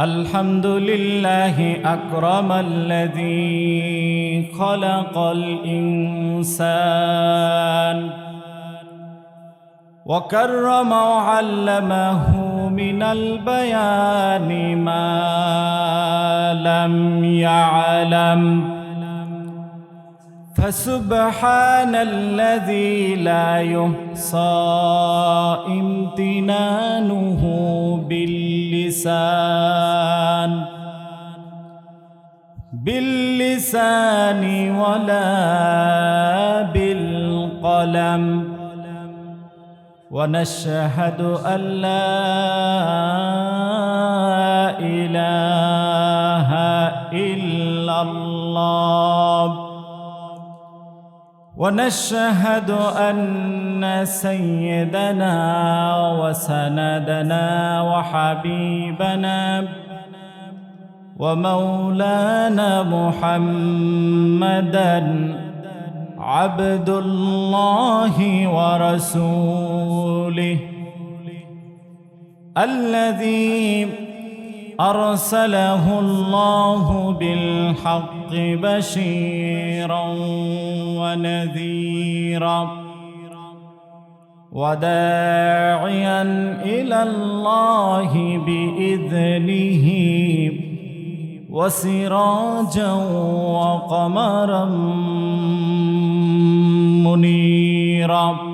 الحمد لله أكرم الذي خلق الإنسان وكرم وعلمه من البيان ما لم يعلم فسبحان الذي لا يحصى امتنانه باللسان. باللسان ولا بالقلم. ونشهد أن لا ونشهد أن سيدنا وسندنا وحبيبنا ومولانا محمدا عبد الله ورسوله الذي أرسله الله بالحق بشيرا ونذيرا وداعيا إلى الله بإذنه وسراجا وقمرا منيرا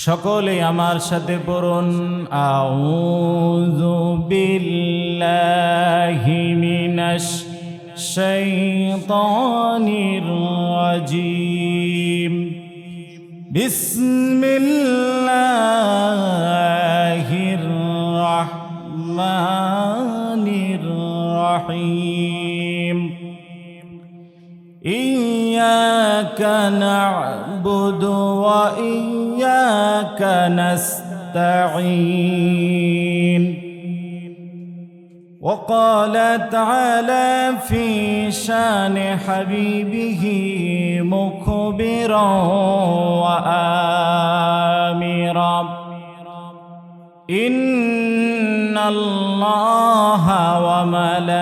সকলে আমার সাথে পড়ুন আউযু বিল্লাহি মিনাশ শাইতানির রাজিম বিসমিল্লাহির রহমানির রহিম إياك نعبد وإياك نستعين وقال تعالى في شان حبيبه مخبرا وآمرا إن الله وملائكته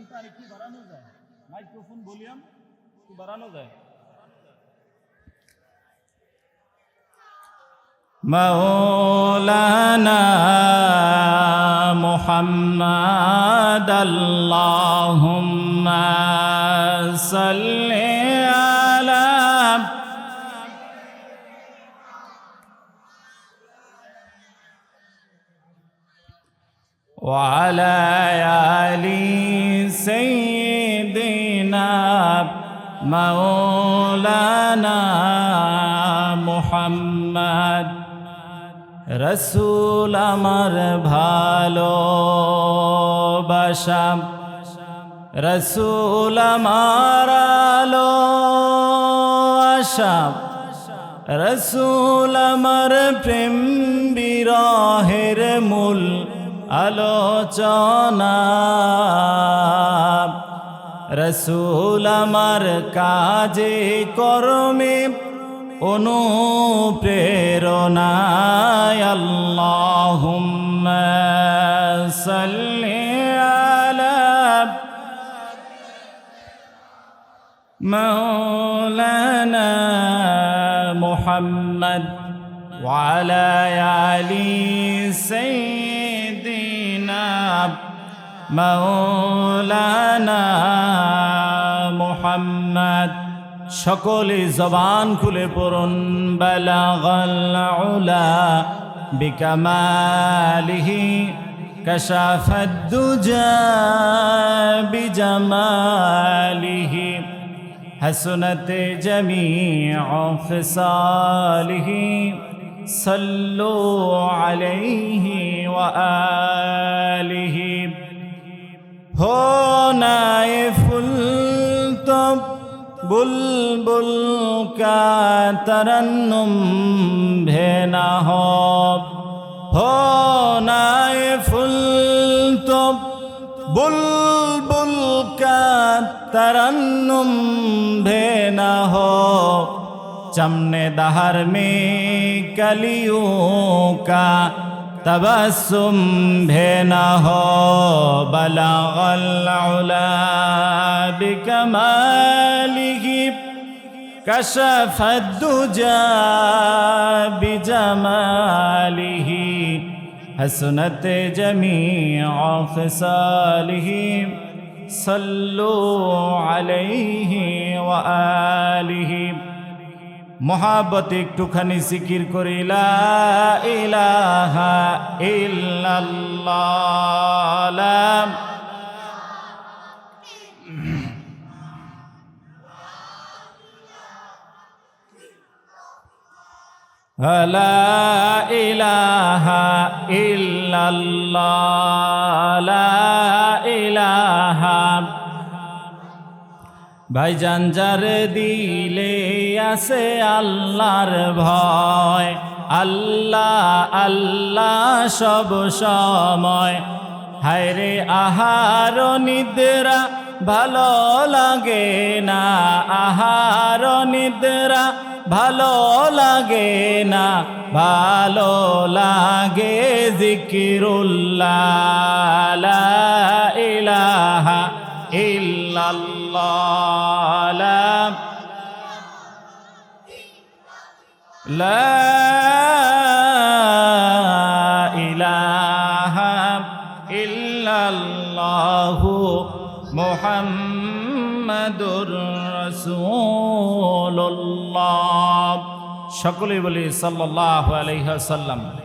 ভলিউমটা আর কি বাড়ানো যায় মাইক্রোফোন ভলিউম কি বাড়ানো যায় مولانا محمد اللهم صل على وعلى آل سيدنا مولانا محمد রসুল আমার ভালোবাসা রসুল আমার আলো আশা রসুল আমার প্রেম বিরহের মূল আলোচনা রসুল আমার কাজে করমে অনুপ্রেরণায় আল্লাহুম্মা সাল্লি আলা মাওলানা মুহাম্মদ ওয়া আলা আলি সাইয়্যিদিনা مولانا محمد সকলে জবান খুলে পড়ুন বালাগাল উলা বিকামালিহি كشف الدجى بجماله حسنت جميع خصاله صلوا عليه وآله होना ये फुल तो बुलबुल का तरन्नुम भेना हो होना ये फुल तो बुलबुल का तरन्नुम भेना हो चमने दहर में कलियों का تبسم بينه بلغ العلا بكماله كشف الدجى بجماله حسنت جميع خصاله صلوا عليه وآله মহাব্বত একটুখানি জিকির করি লা ইলাহা ইল্লাল্লাহ লা لا إله إلا الله لا ভাইজান যার দিলে আছে আল্লাহর ভয়, আল্লাহ আল্লাহ সব সময়। হায়রে আহার নিদ্রা ভালো লাগে না, আহার নিদ্রা ভালো লাগে না, ভালো লাগে জিকিরুল্লাহ ইলাহা ইল্লাল্লাহ। লা لا إله إلا الله محمد رسول الله সকলে বলি সাল্লাল্লাহু আলাইহি ওয়াসাল্লাম